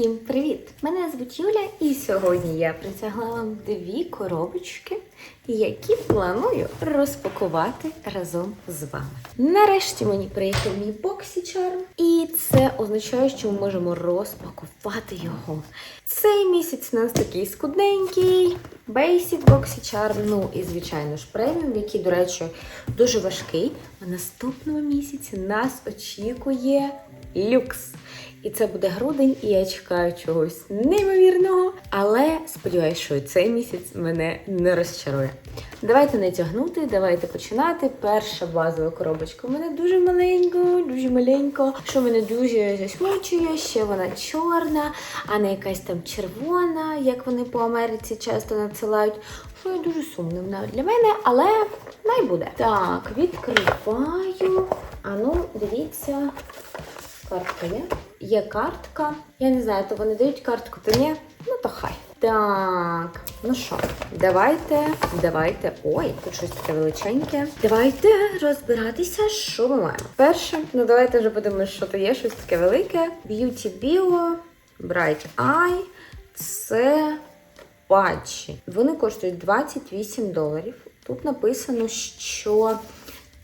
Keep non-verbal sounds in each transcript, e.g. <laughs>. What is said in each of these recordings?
Всім привіт! Мене звуть Юля, і сьогодні я притягла вам дві коробочки, які планую розпакувати разом з вами. Нарешті мені приїхав мій BoxyCharm, і це означає, що ми можемо розпакувати його. Цей місяць у нас такий скудненький, Basic BoxyCharm, ну і звичайно ж преміум, який, до речі, дуже важкий. А наступного місяця нас очікує люкс. І це буде грудень, і я чекаю чогось неймовірного. Але сподіваюся, що цей місяць мене не розчарує. Давайте не тягнути, давайте починати. Перша базова коробочка у мене дуже маленька, дуже маленька, що мене дуже засмучує. Ще вона чорна, а не якась там червона, як вони по Америці часто надсилають. Що є дуже сумним для мене, але най буде. Так, відкриваю. А ну, дивіться. Картка є. Є картка. Я не знаю, то вони дають картку, то ні. Ну то хай. Так, ну що, давайте, давайте. Ой, тут щось таке величеньке. Давайте розбиратися, що ми маємо. Перше, ну давайте вже подивимося, що то є щось таке велике. Beauty Bio, Bright Eye. Це патчі. Вони коштують 28 доларів. Тут написано, що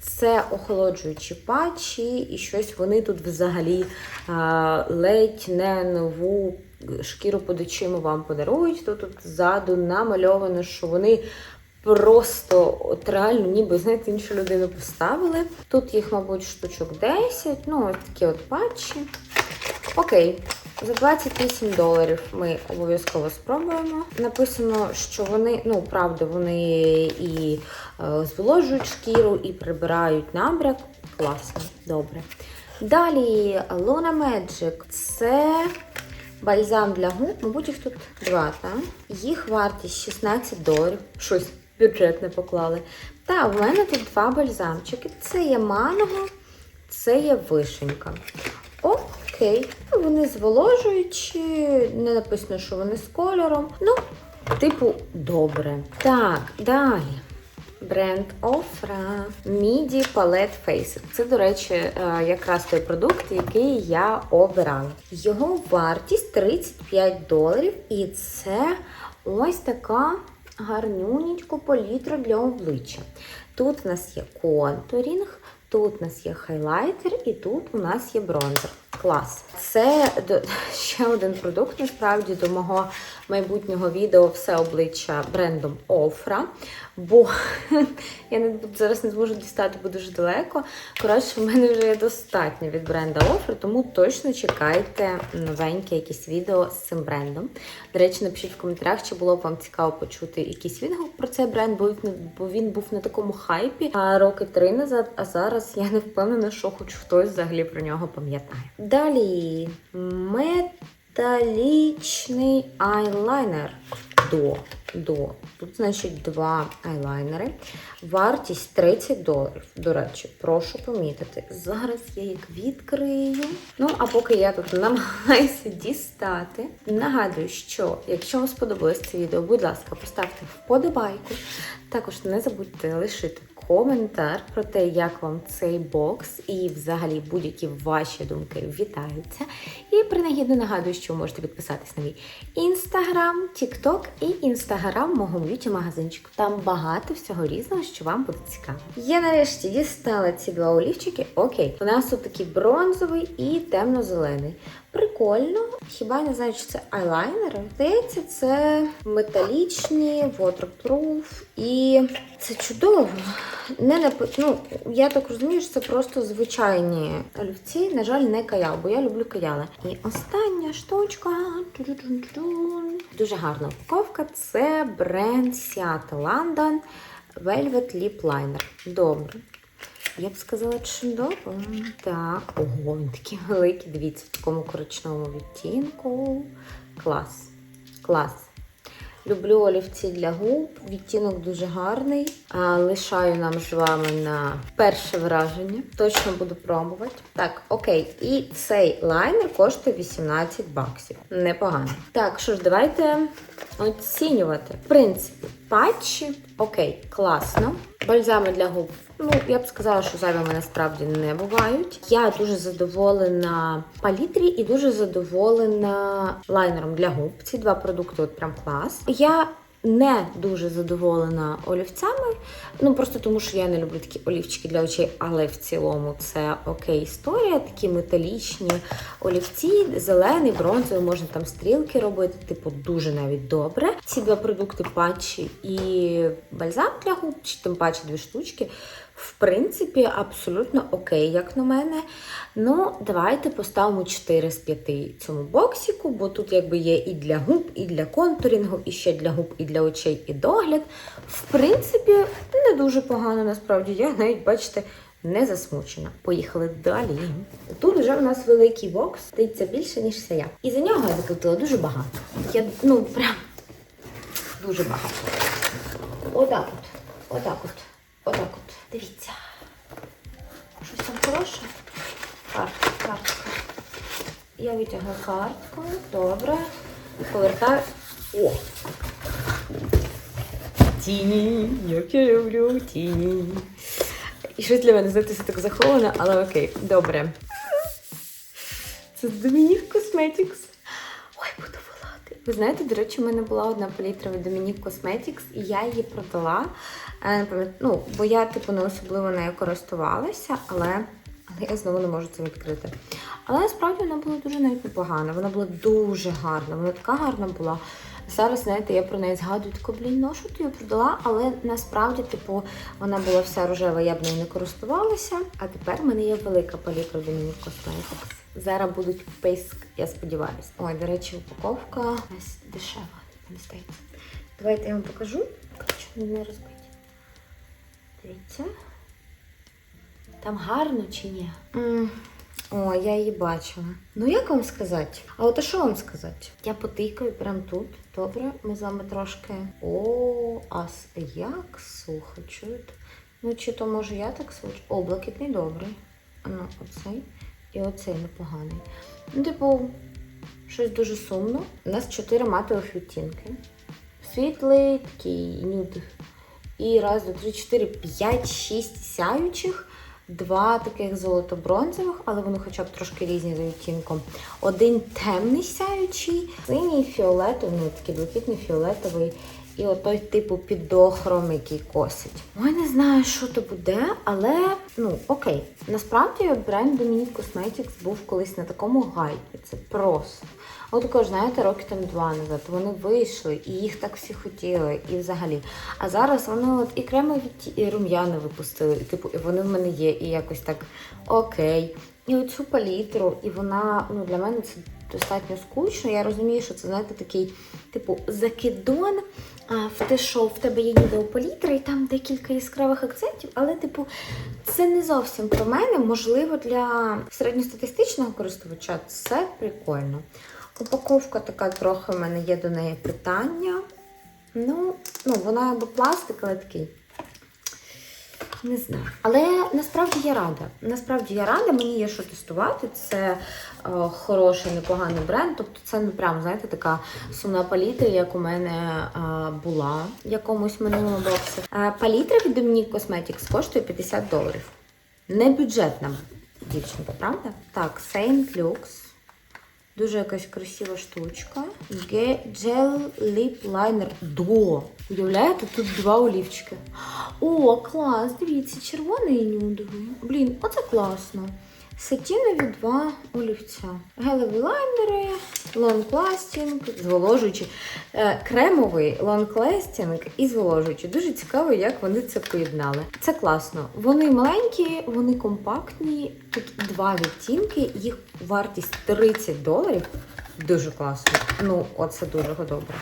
це охолоджуючі патчі, і щось вони тут взагалі а, ледь не нову шкіру під очима вам подарують. Тут, тут ззаду намальовано, що вони просто от реально, ніби знаєте, іншу людину поставили. Тут їх, мабуть, штучок 10. Ну, ось такі от патчі. Окей. За 28 доларів ми обов'язково спробуємо. Написано, що вони, ну правда, вони і е, зволожують шкіру, і прибирають набряк. Класно, добре. Далі Luna Magic це бальзам для губ. Мабуть, їх тут два, так? Їх вартість 16 доларів. Щось бюджетне поклали. Та, в мене тут два бальзамчики. Це є манго, це є вишенька. Окей. Ну, Вони зволожуючі, не написано, що вони з кольором. Ну, типу, добре. Так, далі. Бренд Ofra Midi Palette Faces. Це, до речі, е, якраз той продукт, який я обирала. Його вартість 35 доларів, і це ось така гарнюнічка палітра для обличчя. Тут у нас є контурінг, тут у нас є хайлайтер, і тут у нас є бронзер. Клас. Це <laughs> ще один продукт, насправді, до мого майбутнього відео все обличчя брендом Ofra. Бо <laughs> я не зараз не зможу дістати, бо дуже далеко. Коротше, в мене вже є достатньо від бренда Ofra, тому точно чекайте новеньке якесь відео з цим брендом. До речі, напишіть в коментарях, чи було б вам цікаво почути якийсь відгук про цей бренд, бо він, був на такому хайпі роки три назад, а зараз я не впевнена, що хоч хтось взагалі про нього пам'ятає. Далі металічний айлайнер до. До. Тут, значить, два айлайнери. Вартість 30 доларів. До речі, прошу помітити. Зараз я їх відкрию. Ну, а поки я тут намагаюся дістати. Нагадую, що якщо вам сподобалось це відео, будь ласка, поставте вподобайку. Також не забудьте лишити коментар про те, як вам цей бокс і взагалі будь-які ваші думки вітаються. І принагідно нагадую, що ви можете підписатись на мій інстаграм, тікток і інстаграм мого б'юті магазинчику. Там багато всього різного, що вам буде цікаво. Я нарешті дістала ці два олівчики. Окей, у нас тут такий бронзовий і темно-зелений. Прикольно, хіба не знаю, чи це айлайнери? Здається, це металічні, waterproof і це чудово. Не напи... ну, я так розумію, що це просто звичайні олівці. На жаль, не каял, бо я люблю каяли. І остання штучка. Дуже гарна упаковка. Це бренд Seattle London Velvet Lip Liner. Добре. Я б сказала, чудово. Так, ого, він такий великий. Дивіться, в такому коричневому відтінку. Клас. Клас. Люблю олівці для губ. Відтінок дуже гарний. Лишаю нам з вами на перше враження. Точно буду пробувати. Так, окей. І цей лайнер коштує 18 баксів. Непогано. Так, що ж, давайте оцінювати. В принципі, патчі. Окей, класно. Бальзами для губ. Ну, я б сказала, що зайвими насправді не бувають. Я дуже задоволена палітрі і дуже задоволена лайнером для губ. Ці два продукти от прям клас. Я не дуже задоволена олівцями. Ну просто тому, що я не люблю такі олівчики для очей, але в цілому це окей історія. Такі металічні олівці, зелений, бронзовий, можна там стрілки робити, типу, дуже навіть добре. Ці два продукти патчі і бальзам для губ, чи тим паче дві штучки. В принципі, абсолютно окей, як на мене. Ну, давайте поставимо 4 з 5 цьому боксику, бо тут якби є і для губ, і для контурінгу, і ще для губ, і для очей, і догляд. В принципі, не дуже погано, насправді. Я навіть, бачите, не засмучена. Поїхали далі. Тут вже у нас великий бокс, здається більше, ніж це я. І за нього я заплатила дуже багато. Я, ну, прям дуже багато. Отак от. Отак от. Отак от. Дивіться. Щось там хороше? Картка, картка. Я витягну картку. Добре. Повертаю. О! Тіні, як я люблю тіні. І щось для мене, знаєте, це так заховано, але окей, добре. Це Dominique Cosmetics. Ой, буду волати. Ви знаєте, до речі, в мене була одна палітра від Dominique Cosmetics, і я її продала. Е, не Ну, бо я, типу, не особливо нею користувалася, але, але я знову не можу це відкрити. Але насправді вона була дуже навіть непогана. Вона була дуже гарна. Вона така гарна була. Зараз, знаєте, я про неї згадую, таку, блін, що ти її продала, але насправді, типу, вона була вся рожева, я б нею не користувалася. А тепер в мене є велика палітра Dominique Cosmetics. Зараз будуть писк, я сподіваюся. Ой, до речі, упаковка дешева, мені здається. Давайте я вам покажу. Коротше, не розбиті. Дивіться. Там гарно чи ні? М, О, я її бачила. Ну як вам сказати? А от а що вам сказати? Я потикаю прямо тут. Добре, ми з вами трошки. О, а як сухо, чуєте? Ну, чи то може я так сухо? О, блакитний добрий. А ну, оцей. І оцей непоганий. Ну, типу, щось дуже сумно. У нас чотири матових відтінки. Світлий, такий нюд. І раз, два, три, чотири, п'ять, шість сяючих. Два таких золото-бронзових, але вони хоча б трошки різні за відтінком. Один темний сяючий, синій фіолетовий, ну такий блакитний фіолетовий. І отой типу підохром, який косить. Ой, не знаю, що то буде, але ну окей. Насправді бренд Dominique Cosmetics був колись на такому гайпі. Це просто. От також, знаєте, роки там два назад вони вийшли, і їх так всі хотіли, і взагалі. А зараз вони от і кремові і рум'яна випустили, і типу, і вони в мене є, і якось так окей. І оцю палітру, і вона ну для мене це достатньо скучно. Я розумію, що це знаєте такий, типу, закидон. В те, що в тебе є палітра, і там декілька яскравих акцентів, але, типу, це не зовсім про мене. Можливо, для середньостатистичного користувача це прикольно. Упаковка така трохи в мене є до неї питання. Ну, ну вона якби пластик, але такий. Не знаю. Але насправді я рада. Насправді я рада, мені є що тестувати. Це е, хороший, непоганий бренд. Тобто це не прям, знаєте, така сумна палітра, як у мене е, була в якомусь минулому боксі. Е, палітра від Dominique Cosmetics коштує 50 доларів. Не бюджетна дівчинка, правда? Так, Saint Lux. Дуже якась красива штучка. Gel Lip Liner Duo. Уявляєте, тут два олівчики. О, клас! Дивіться, червоний і нюдовий. Блін, оце класно. Сатінові два олівця. Гелеві лайнери, лонг-ластінг, зволожуючий. Е, Кремовий лонг-ластінг і зволожуючий. Дуже цікаво, як вони це поєднали. Це класно. Вони маленькі, вони компактні. Тут два відтінки, їх вартість 30 доларів. Дуже класно. Ну, оце дуже добре.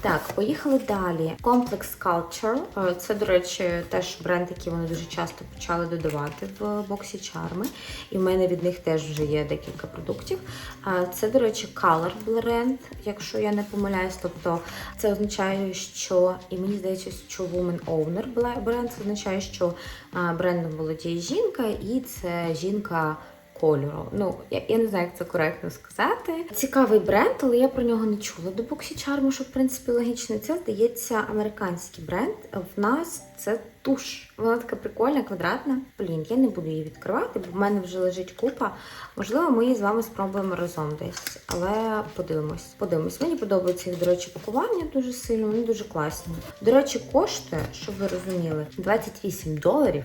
Так, поїхали далі. Complex Culture. Е, Це, до речі, теж бренд, який вони дуже часто почали додавати в боксі чарми. І в мене від них теж вже є декілька продуктів. Е, Це, до речі, Color Blend, якщо я не помиляюсь. Тобто це означає, що, і мені здається, що Woman Owner бренд це означає, що е, брендом володіє жінка, і це жінка кольору. Ну, я, я не знаю, як це коректно сказати. Цікавий бренд, але я про нього не чула до BoxyCharm, що в принципі логічно. Це здається американський бренд. В нас це туш. Вона така прикольна, квадратна. Блін, я не буду її відкривати, бо в мене вже лежить купа. Можливо, ми її з вами спробуємо разом десь. Але подивимось. Подивимось. Мені подобається їх, до речі, пакування дуже сильно, вони дуже класні. До речі, коштує, щоб ви розуміли, 28 доларів.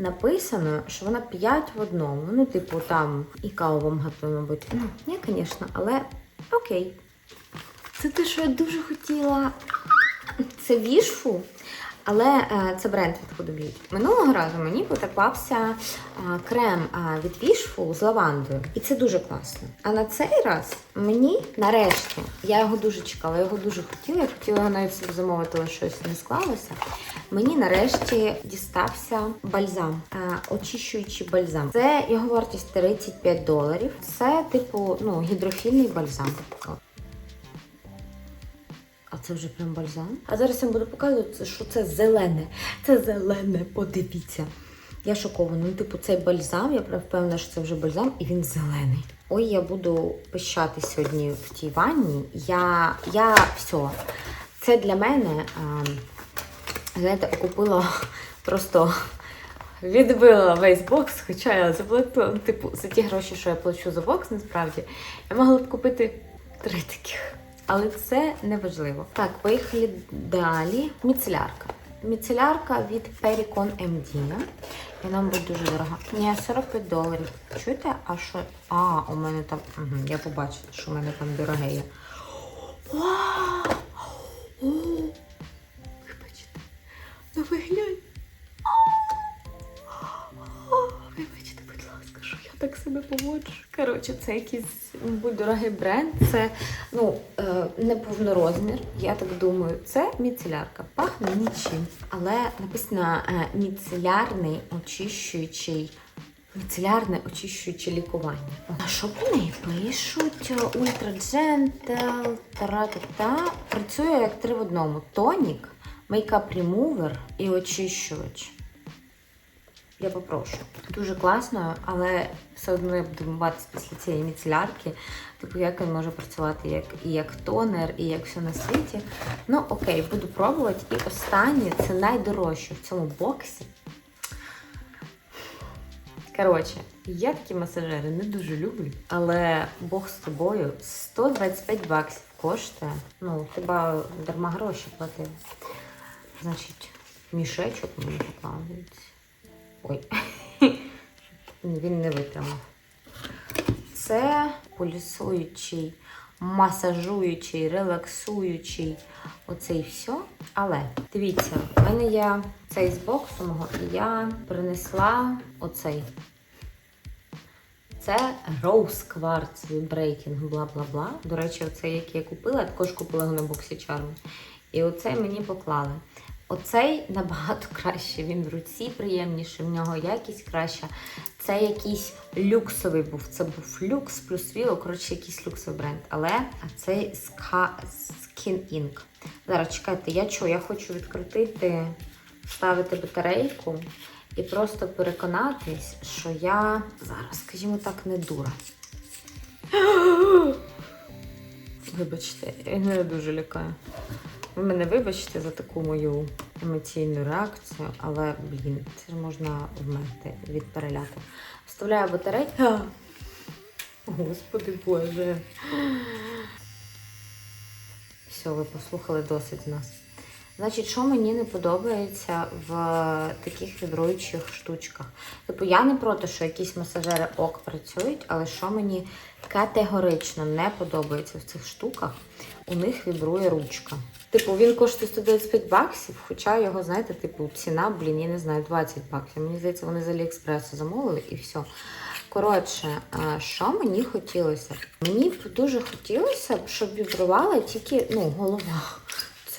Написано, що вона 5 в одному. Ну, типу, там і каву вам готує, мабуть. Ну, ні, звісно, але окей. Це те, що я дуже хотіла. Це вішфу, але е, це бренд від Huda Минулого разу мені потрапався е, крем е, від вішфу з лавандою. І це дуже класно. А на цей раз мені нарешті, я його дуже чекала, його дуже хотіла. Я хотіла навіть собі замовити, але щось не склалося. Мені нарешті дістався бальзам, очищуючий бальзам. Це його вартість 35 доларів. Це типу ну, гідрофільний бальзам. Це вже прям бальзам. А зараз я вам буду показувати, що це зелене. Це зелене, подивіться. Я шокована. Ну, типу, цей бальзам, я впевнена, що це вже бальзам, і він зелений. Ой, я буду пищати сьогодні в тій ванні. Я, я все. Це для мене, а, знаєте, окупила <laughs> просто. Відбила весь бокс, хоча я заплатила, ну, типу, за ті гроші, що я плачу за бокс, насправді, я могла б купити три таких. Але це не важливо. Так, поїхали далі. Міцелярка. Міцелярка від Pericon MD. І нам буде дуже дорога. Ні, 45 доларів. Чуєте? А що? А, у мене там. Угу, я побачила, що у мене там дороге є. Вибачте. Ну ви. Так себе поводжу. Коротше, це якийсь, мабуть, дорогий бренд. Це ну, е, не повнорозмір, я так думаю. Це міцелярка. Пахне нічим. Але написано е, міцелярний очищуючий. Міцелярне очищуюче лікування. А що по неї пишуть? Ультра Gentle, та-та-та. Працює як три в одному: тонік, мейкап ремувер і очищувач. Я попрошу. Дуже класно, але все одно я буду миватися після цієї міцелярки. Типу, як він може працювати як, і як тонер, і як все на світі. Ну, окей, буду пробувати. І останнє це найдорожче в цьому боксі. Коротше, я такі масажери не дуже люблю, але Бог з тобою 125 баксів коштує. Ну, хіба дарма гроші платив. Значить, мішечок мені покладається. Ой, він не витримав. Це полісуючий, масажуючий, релаксуючий оцей все. Але дивіться, в мене є цей з боксу мого, і я принесла оцей. Це Rose Quartz Vibrating, бла-бла-бла. До речі, оцей, який я купила, я також купила його на боксі Charm. І оцей мені поклали. Оцей набагато краще. Він в руці приємніший, в нього якість краща. Це якийсь люксовий був. Це був люкс плюс віло, коротше, якийсь люксовий бренд. Але цей Skin Ink. Зараз чекайте, я що? Я хочу відкрутити, вставити батарейку і просто переконатись, що я зараз, скажімо так, не дура. <gasps> Вибачте, я не дуже лякаю. Ви мене вибачте за таку мою емоційну реакцію, але, блін, це ж можна вмерти від переляку. Вставляю батарейку. Господи Боже. Все, ви послухали досить з нас. Значить, що мені не подобається в таких вібруючих штучках? Типу, я не проти, що якісь масажери ок працюють, але що мені категорично не подобається в цих штуках, у них вібрує ручка. Типу, він коштує 125 баксів, хоча його, знаєте, типу, ціна, блін, я не знаю, 20 баксів. Мені здається, вони з Аліекспресу замовили і все. Коротше, що мені хотілося? Мені дуже хотілося, б, щоб вібрувала тільки ну, голова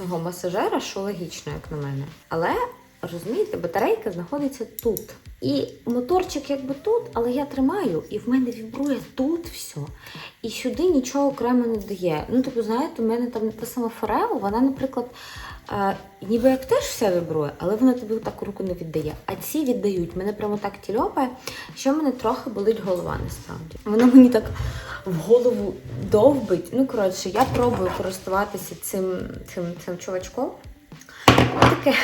цього масажера, що логічно, як на мене. Але розумієте, батарейка знаходиться тут. І моторчик якби тут, але я тримаю, і в мене вібрує тут все. І сюди нічого окремо не дає. Ну, тобто, знаєте, у мене там та сама Форео, вона, наприклад, е, ніби як теж все вібрує, але воно тобі так руку не віддає. А ці віддають. Мене прямо так тільопає, що в мене трохи болить голова насправді. Воно мені так в голову довбить. Ну, коротше, я пробую користуватися цим, цим, цим чувачком. Таке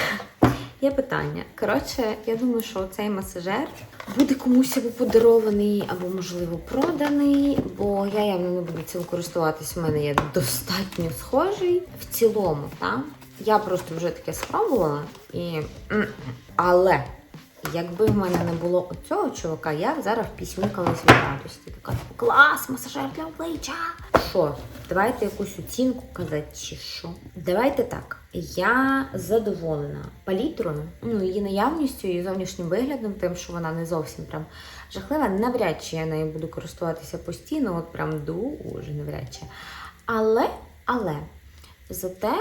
є питання. Коротше, я думаю, що цей масажер буде комусь або подарований, або, можливо, проданий, бо я явно не буду цим користуватись. У мене є достатньо схожий. В цілому, так? Я просто вже таке спробувала і. Але якби в мене не було оцього чувака, я б зараз пісюнкалась від радості. Така клас, масажер для обличчя. Що, давайте якусь оцінку казати, чи що? Давайте так. Я задоволена палітрою, ну її наявністю і зовнішнім виглядом, тим, що вона не зовсім прям жахлива. Навряд чи я нею буду користуватися постійно, от прям дуже навряд чи. Але, але Зате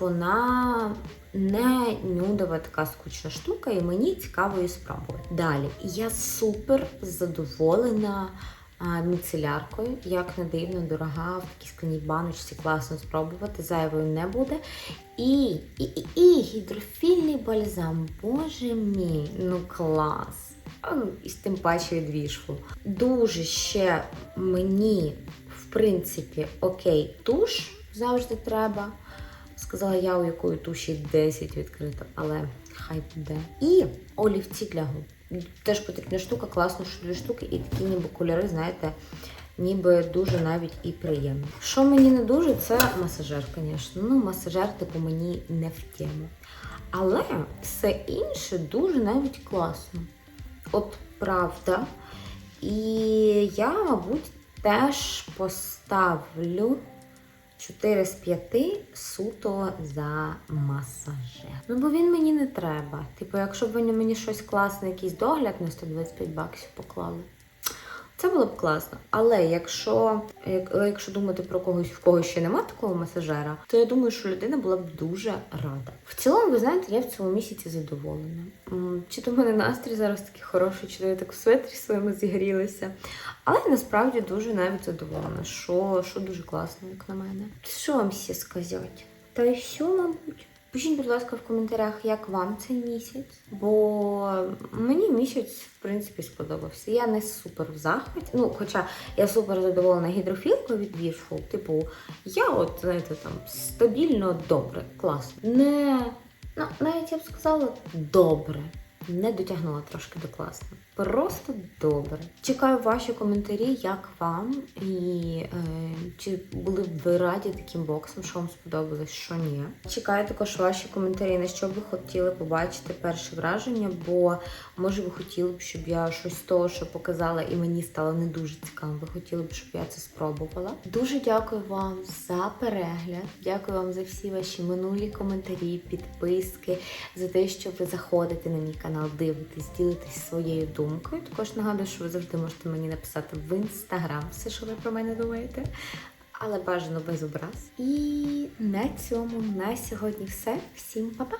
вона не нюдова така скучна штука, і мені цікаво її спробувати. Далі, я супер задоволена міцеляркою. Як не дивно, дорога, в такій скляні баночці класно спробувати, зайвою не буде. І, і, і, і гідрофільний бальзам. Боже мій, ну клас! І з тим паче від вішфу. Дуже ще мені, в принципі, окей, туш завжди треба. Сказала я, у якої туші 10 відкрито, але хай буде. І олівці для губ. Теж потрібна штука, класно, що дві штуки, і такі ніби кольори, знаєте, ніби дуже навіть і приємно. Що мені не дуже, це масажер, звісно. Ну, масажер, типу, мені не в тему. Але все інше дуже навіть класно. От правда. І я, мабуть, теж поставлю 4 з 5 суто за масажер. Ну, бо він мені не треба. Типу, якщо б вони мені щось класне, якийсь догляд на 125 баксів поклали. Це було б класно. Але якщо, як- якщо думати про когось, в кого ще немає такого масажера, то я думаю, що людина була б дуже рада. В цілому, ви знаєте, я в цьому місяці задоволена. Чи то в мене настрій зараз такий хороший, чи то я так в светрі своєму зігрілася. Але насправді дуже навіть задоволена, що, що дуже класно, як на мене. Що вам ще сказати? Та й все, мабуть. Пишіть, будь ласка, в коментарях, як вам цей місяць, бо мені місяць, в принципі, сподобався. Я не супер в захваті. Ну, хоча я супер задоволена гідрофілкою від Вішфул. Типу, я от, знаєте, там стабільно добре, класно. Не, ну, навіть я б сказала, добре. Не дотягнула трошки до класно. Просто добре. Чекаю ваші коментарі, як вам, і е, чи були б ви раді таким боксом, що вам сподобалось, що ні. Чекаю також ваші коментарі, на що б ви хотіли побачити перше враження, бо може ви хотіли б, щоб я щось з того, що показала, і мені стало не дуже цікаво. Ви хотіли б, щоб я це спробувала. Дуже дякую вам за перегляд. Дякую вам за всі ваші минулі коментарі, підписки, за те, що ви заходите на мій канал, дивитесь, ділитесь своєю думкою. Також нагадую, що ви завжди можете мені написати в інстаграм все, що ви про мене думаєте. Але бажано без образ. І на цьому на сьогодні все. Всім па-па!